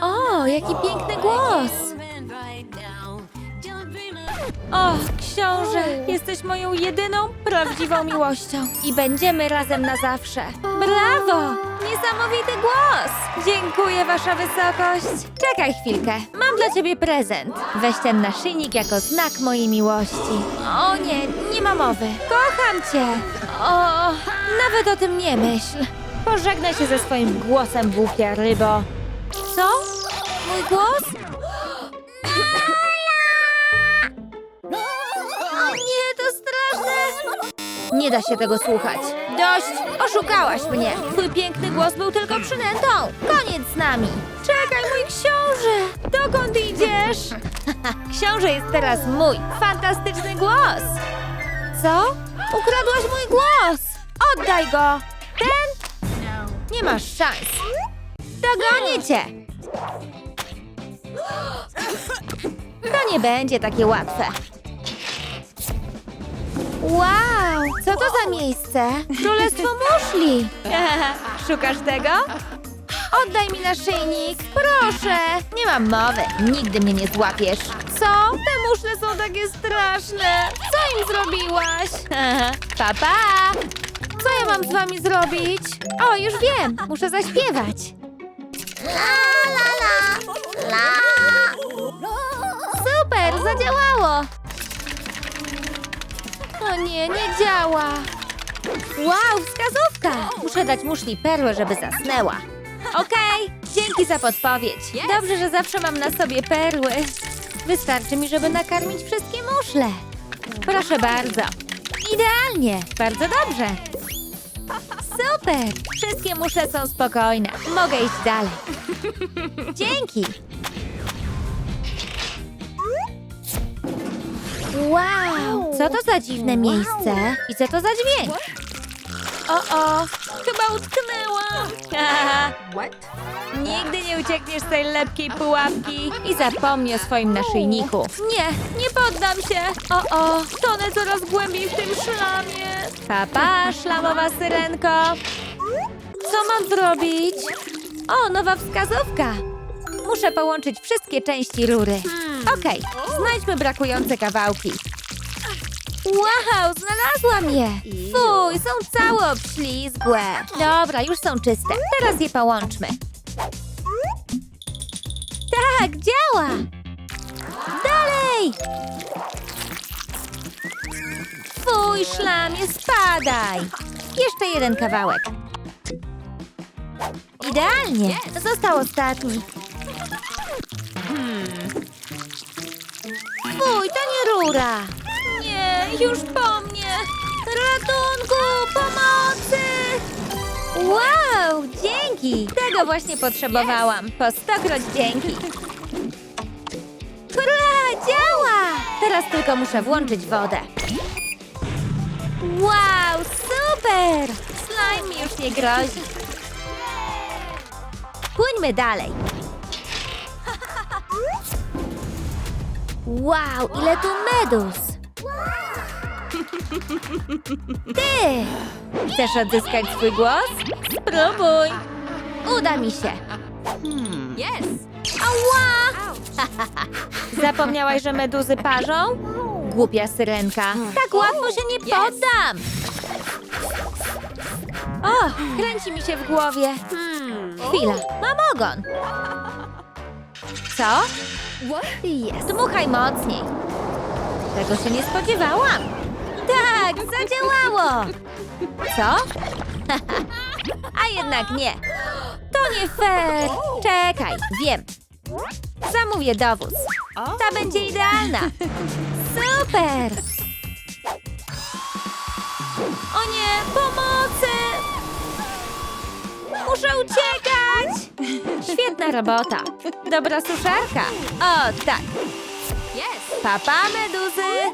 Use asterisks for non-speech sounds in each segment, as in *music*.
O, jaki piękny głos! O, książę, jesteś moją jedyną prawdziwą miłością i będziemy razem na zawsze. Brawo! Niesamowity głos! Dziękuję, wasza wysokość. Czekaj chwilkę, mam dla ciebie prezent. Weź ten naszyjnik jako znak mojej miłości. O nie, nie ma mowy. Kocham cię. O, nawet o tym nie myśl. Pożegnaj się ze swoim głosem, głupia rybo. Co? Mój głos? *gasps* O nie, to straszne! Nie da się tego słuchać. Dość! Oszukałaś mnie! Twój piękny głos był tylko przynętą! Koniec z nami! Czekaj, mój książę! Dokąd idziesz? *laughs* książę jest teraz mój! Fantastyczny głos! Co? Ukradłaś mój głos! Oddaj go! Nie masz szans! Dogonię cię! To nie będzie takie łatwe. Wow, co to za miejsce? Królestwo muszli. *laughs* Szukasz tego? Oddaj mi naszyjnik, proszę. Nie mam mowy, nigdy mnie nie złapiesz. Co? Te muszle są takie straszne. Co im zrobiłaś? *laughs* pa, pa. Co ja mam z wami zrobić? O, już wiem, muszę zaśpiewać. La, la, la, la. Super, zadziałało. O nie, nie działa. Wow, wskazówka! Muszę dać muszli perłę, żeby zasnęła. Okej, dzięki za podpowiedź. Dobrze, że zawsze mam na sobie perły. Wystarczy mi, żeby nakarmić wszystkie muszle. Proszę bardzo. Idealnie, bardzo dobrze. Super! Wszystkie muszle są spokojne. Mogę iść dalej. *laughs* Dzięki! Wow! Co to za dziwne miejsce? I co to za dźwięk? O, o! Chyba utknęłam! *laughs* Nigdy nie uciekniesz z tej lepkiej pułapki i zapomnij o swoim naszyjniku. Nie, nie poddam się! O, o! Tonę coraz głębiej w tym szlamie! Papa, szlamowa syrenko! Co mam zrobić? O, nowa wskazówka! Muszę połączyć wszystkie części rury. Okej, znajdźmy brakujące kawałki. Wow, znalazłam je! Fuj, są całe obślizgłe. Dobra, już są czyste. Teraz je połączmy. Tak, działa! Dalej! Fuj, szlamie, spadaj! Jeszcze jeden kawałek. Idealnie! Został ostatni. Fuj, to nie rura! Nie, już po mnie! Ratunku, pomocy! Wow, dzięki! Tego właśnie potrzebowałam. Po stokroć dzięki. Teraz tylko muszę włączyć wodę. Wow, super! Slime mi już nie grozi. Płyńmy dalej. Wow, ile tu medus! Ty! Chcesz odzyskać swój głos? Spróbuj! Uda mi się. Yes. Ała! Zapomniałaś, że meduzy parzą? Głupia syrenka. Tak łatwo się nie poddam! O, kręci mi się w głowie. Chwila, mam ogon. Co? Yes. Dmuchaj mocniej. Tego się nie spodziewałam. Tak, zadziałało. Co? *laughs* A jednak nie. To nie fair. Czekaj, wiem. Zamówię dowóz. Ta będzie idealna. Super. O nie, pomocy! Muszę uciekać! Świetna robota. Dobra suszarka. O, tak. Yes. Papa, meduzy!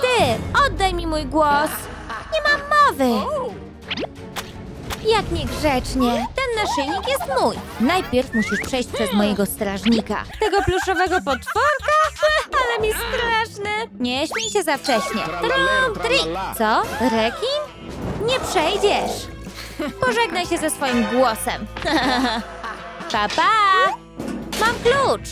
Ty, oddaj mi mój głos! Nie mam mowy! Jak niegrzecznie! Ten naszyjnik jest mój! Najpierw musisz przejść przez mojego strażnika. Tego pluszowego potworka? *laughs* Ale mi straszny! Nie śmiej się za wcześnie. Trum, tri! Co? Rekin? Nie przejdziesz! *laughs* Pożegnaj się ze swoim głosem. *laughs* pa, pa! Mam klucz.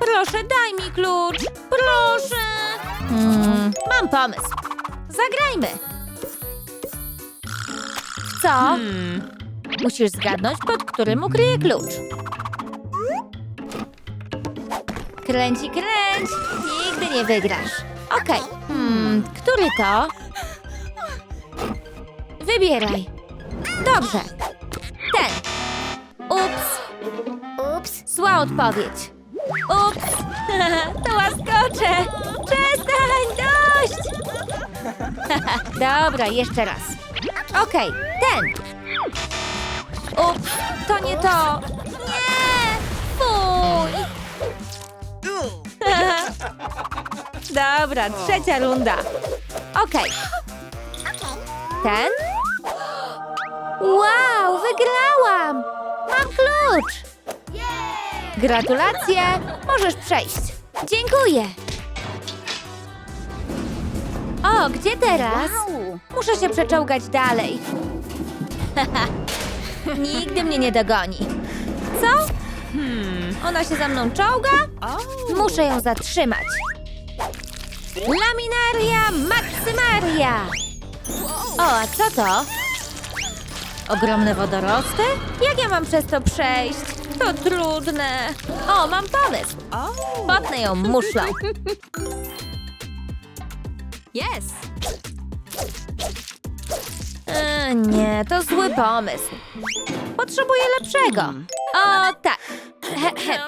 Proszę, daj mi klucz. Proszę. Hmm, mam pomysł. Zagrajmy. Co? Musisz zgadnąć, pod którym ukryje klucz. Kręć i kręć. Nigdy nie wygrasz. Okej. Hmm, który to? Wybieraj. Dobrze. Ten. Ups. Oops. Zła odpowiedź. Ups. *laughs* to łaskocze. Przestań, dość. *laughs* Dobra, jeszcze raz. Okej, ten. Ups, to nie to. Nie! Fuj! *laughs* Dobra, trzecia runda. Okej. Ten? Wow, wygrałam! Mam klucz! Gratulacje! Możesz przejść. Dziękuję. O, gdzie teraz? Muszę się przeczołgać dalej. *laughs* Nigdy mnie nie dogoni. Co? Ona się za mną czołga? Muszę ją zatrzymać. Laminaria Maxymaria! O, a co to? Ogromne wodorosty? Jak ja mam przez to przejść? To trudne. O, mam pomysł. Potnę ją muszlą. *laughs* Yes. E, nie, to zły pomysł. Potrzebuję lepszego. O, tak. He, *clears throat* he.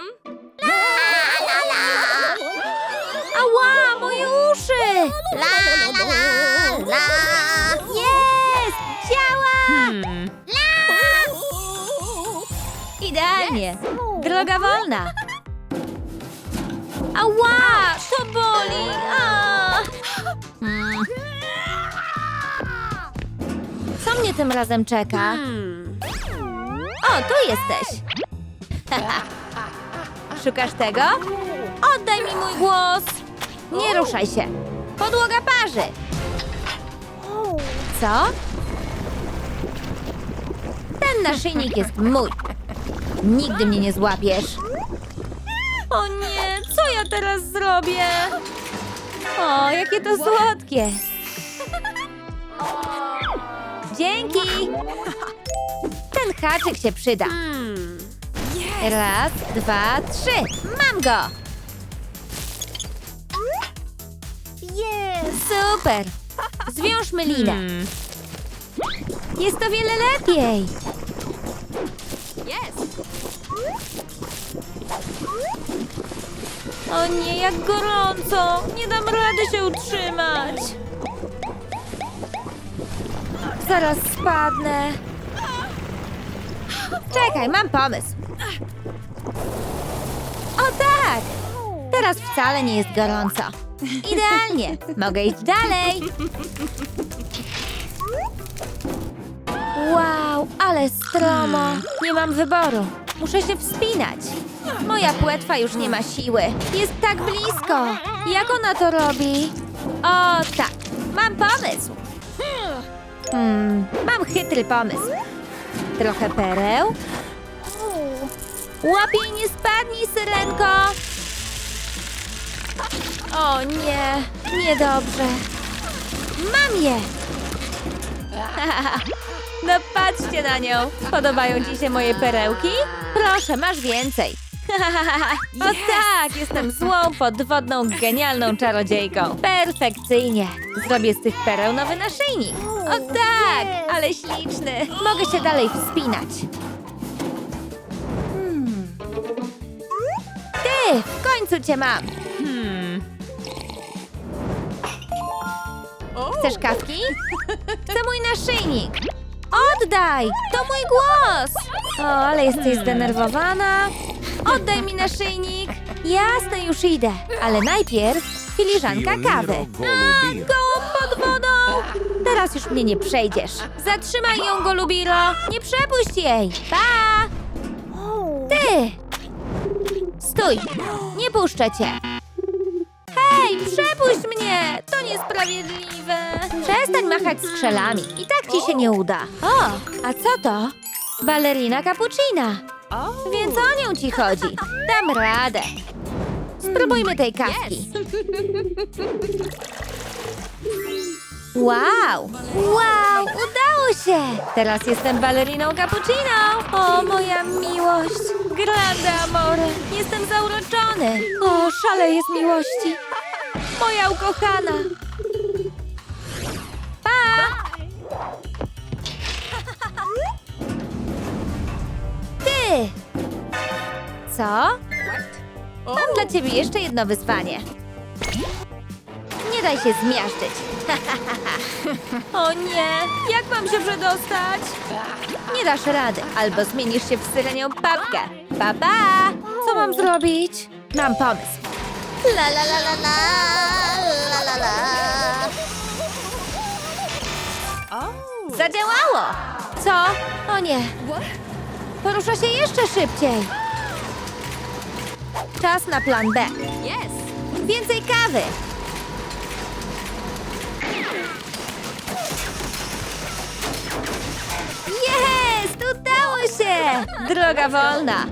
Ała, moje uszy! La la la la. Jest! Działa! Idealnie. Droga wolna. Ała, to boli. A. Co mnie tym razem czeka? O, tu jesteś. *laughs* Szukasz tego? Oddaj mi mój głos. Nie ruszaj się. Podłoga parzy. Co? Ten naszyjnik jest mój. Nigdy mnie nie złapiesz. O nie, co ja teraz zrobię? O, jakie to słodkie. Dzięki. Ten haczyk się przyda. Raz, dwa, trzy. Mam go. Super. Zwiążmy linę. Jest o wiele lepiej. O nie, jak gorąco! Nie dam rady się utrzymać! Zaraz spadnę. Czekaj, mam pomysł. O tak! Teraz wcale nie jest gorąco. Idealnie! Mogę iść dalej. Wow, ale stromo. Nie mam wyboru. Muszę się wspinać. Moja płetwa już nie ma siły. Jest tak blisko. Jak ona to robi? O, tak. Mam pomysł. Hmm, mam chytry pomysł. Trochę pereł. Łapiej, nie spadnij, syrenko. O nie, niedobrze. Mam je. *laughs* No patrzcie na nią. Podobają ci się moje perełki? Proszę, masz więcej. O tak, jestem złą, podwodną, genialną czarodziejką. Perfekcyjnie. Zrobię z tych pereł nowy naszyjnik. O tak, ale śliczny. Mogę się dalej wspinać. Hmm. Ty, w końcu cię mam. Chcesz kawki? Chcę mój naszyjnik. Oddaj! To mój głos! O, ale jesteś zdenerwowana. Oddaj mi naszyjnik. Jasne, już idę. Ale najpierw filiżanka kawy. A, gołąb pod wodą! Teraz już mnie nie przejdziesz. Zatrzymaj ją, Golubiro! Nie przepuść jej! Pa! Ty! Stój! Nie puszczę cię! Hej! Przepuść mnie! To niesprawiedliwe! Przestań machać strzelami. I tak ci się nie uda. O, a co to? Balerina cappuccina. Więc o nią ci chodzi. Dam radę. Spróbujmy tej kawki. Wow! Wow! Udało się! Teraz jestem baleriną cappuccino! O, moja miłość! Grande amore! Jestem zauroczony! O, szaleję z miłości! Moja ukochana! Ty! Co? Mam dla ciebie jeszcze jedno wyzwanie. Nie daj się zmiażdżyć. *laughs* o nie, jak mam się przedostać? Nie dasz rady, albo zmienisz się w syrenią papkę. Pa, pa! Co mam zrobić? Mam pomysł. La la la la la la la la. Zadziałało! Co? O nie. Porusza się jeszcze szybciej. Czas na plan B. Yes. Więcej kawy. Jest! Udało się! Droga wolna.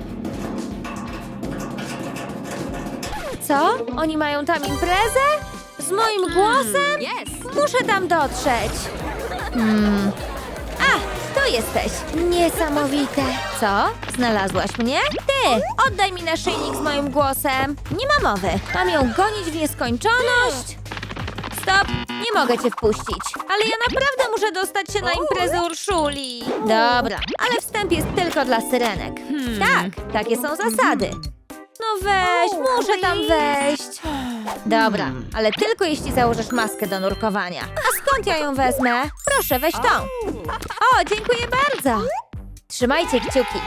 Co? Oni mają tam imprezę? Z moim głosem? Yes. Muszę tam dotrzeć. Hmm. Jesteś. Niesamowite. Co? Znalazłaś mnie? Ty, oddaj mi naszyjnik z moim głosem. Nie ma mowy. Mam ją gonić w nieskończoność? Stop, nie mogę cię wpuścić. Ale ja naprawdę muszę dostać się na imprezę Urszuli. Dobra, ale wstęp jest tylko dla syrenek. Tak, takie są zasady. No weź, muszę tam wejść. Dobra, ale tylko jeśli założysz maskę do nurkowania. A skąd ja ją wezmę? Proszę, weź tą. O, dziękuję bardzo. Trzymajcie kciuki.